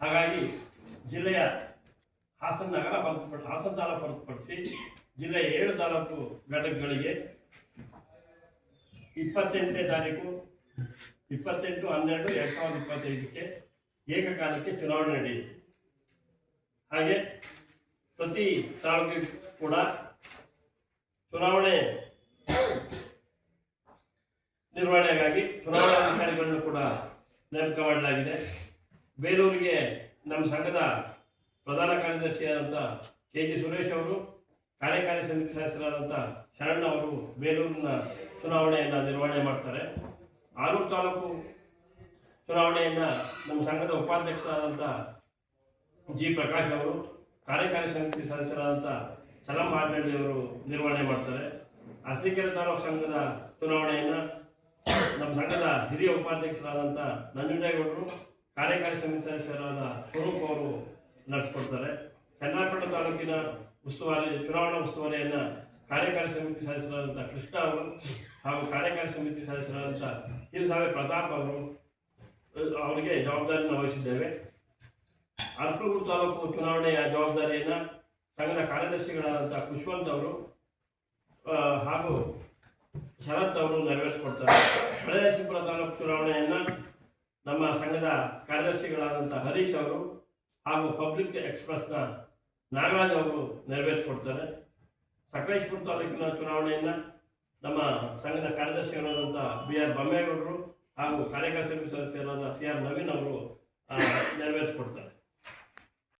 ಹಾಗಾಗಿ ಜಿಲ್ಲೆಯ ಹಾಸನ ನಗರ ಹೊರತುಪಡಿಸಿ, ಹಾಸನ ತಾಲೂಕು ಹೊರತುಪಡಿಸಿ ಜಿಲ್ಲೆಯ ಏಳು ತಾಲೂಕು ಘಟಕಗಳಿಗೆ ಇಪ್ಪತ್ತೆಂಟನೇ ತಾರೀಕು, ಇಪ್ಪತ್ತೆಂಟು, ಹನ್ನೆರಡು, ಎರಡು ಸಾವಿರದ ಇಪ್ಪತ್ತೈದಕ್ಕೆ ಏಕಕಾಲಕ್ಕೆ ಚುನಾವಣೆ ನಡೆಯಿತು ಹಾಗೆ ಪ್ರತಿ ತಾಲೂಕಿಗೂ ಕೂಡ ಚುನಾವಣೆ ನಿರ್ವಹಣೆಗಾಗಿ ಚುನಾವಣಾಧಿಕಾರಿಗಳನ್ನು ಕೂಡ ನೇಮಕ ಮಾಡಲಾಗಿದೆ. ಬೇಲೂರಿಗೆ ನಮ್ಮ ಸಂಘದ ಪ್ರಧಾನ ಕಾರ್ಯದರ್ಶಿಯಾದಂಥ ಕೆ ಜಿ ಸುರೇಶ್ ಅವರು, ಕಾರ್ಯಕಾರಿ ಸಮಿತಿ ಸದಸ್ಯರಾದಂಥ ಶರಣ್ ಅವರು ಬೇಲೂರಿನ ಚುನಾವಣೆಯನ್ನು ನಿರ್ವಹಣೆ ಮಾಡ್ತಾರೆ. ಆಲೂರು ತಾಲೂಕು ಚುನಾವಣೆಯನ್ನು ನಮ್ಮ ಸಂಘದ ಉಪಾಧ್ಯಕ್ಷರಾದಂಥ ಜಿ ಪ್ರಕಾಶ್ ಅವರು, ಕಾರ್ಯಕಾರಿ ಸಮಿತಿ ಸದಸ್ಯರಾದಂಥ ಚಲಂ ಮಾರ್ಗಂಡಿ ಅವರು ನಿರ್ವಹಣೆ ಮಾಡ್ತಾರೆ. ಅರಸೀಕೆರೆ ತಾಲೂಕು ಸಂಘದ ಚುನಾವಣೆಯನ್ನು ನಮ್ಮ ಸಂಘದ ಹಿರಿಯ ಉಪಾಧ್ಯಕ್ಷರಾದಂಥ ನಂಜುಂಡೇಗೌಡರು ಕಾರ್ಯಕಾರಿ ಸಮಿತಿ ಸದಸ್ಯರಾದ ಸ್ವರೂಪ್ ಅವರು ನಡೆಸ್ಕೊಡ್ತಾರೆ. ಚನ್ನಾಪಟ್ಟಣ ತಾಲೂಕಿನ ಉಸ್ತುವಾರಿ, ಚುನಾವಣಾ ಉಸ್ತುವಾರಿಯನ್ನು ಕಾರ್ಯಕಾರಿ ಸಮಿತಿ ಸದಸ್ಯರಾದಂಥ ಕೃಷ್ಣ ಅವರು ಹಾಗೂ ಕಾರ್ಯಕಾರಿ ಸಮಿತಿ ಸದಸ್ಯರಾದಂಥ ಹಿರಿಸಾವೆ ಪ್ರತಾಪ್ ಅವರು ಅವರಿಗೆ ಜವಾಬ್ದಾರಿಯನ್ನು ವಹಿಸಿದ್ದೇವೆ. ಅರ್ಕಲೂರು ತಾಲೂಕು ಚುನಾವಣೆಯ ಜವಾಬ್ದಾರಿಯನ್ನು ಸಂಘದ ಕಾರ್ಯದರ್ಶಿಗಳಾದಂಥ ಖುಷ್ವಂತ್ ಅವರು ಹಾಗೂ ಶರತ್ ಅವರು ನೆರವೇರಿಸಿಕೊಡ್ತಾರೆ. ಹಳೆಯಶಿಪುರ ತಾಲೂಕು ಚುನಾವಣೆಯನ್ನು ನಮ್ಮ ಸಂಘದ ಕಾರ್ಯದರ್ಶಿಗಳಾದಂಥ ಹರೀಶ್ ಅವರು ಹಾಗೂ ಪಬ್ಲಿಕ್ ಎಕ್ಸ್ಪ್ರೆಸ್ನ ನಾಗರಾಜ್ ಅವರು ನೆರವೇರಿಸಿಕೊಡ್ತಾರೆ. ಸಕಲೇಶ್ಪುರ ತಾಲೂಕಿನ ಚುನಾವಣೆಯನ್ನು ನಮ್ಮ ಸಂಘದ ಕಾರ್ಯದರ್ಶಿಗಳಾದಂಥ ಬಿ ಆರ್ ಬೊಮ್ಮೇಗೌಡರು ಹಾಗೂ ಕಾರ್ಯಕಾರಿ ಸಮಿತಿ ಸದಸ್ಯರಾದ ಸಿ ಆರ್ ನವೀನ್ ಅವರು ನೆರವೇರಿಸಿಕೊಡ್ತಾರೆ.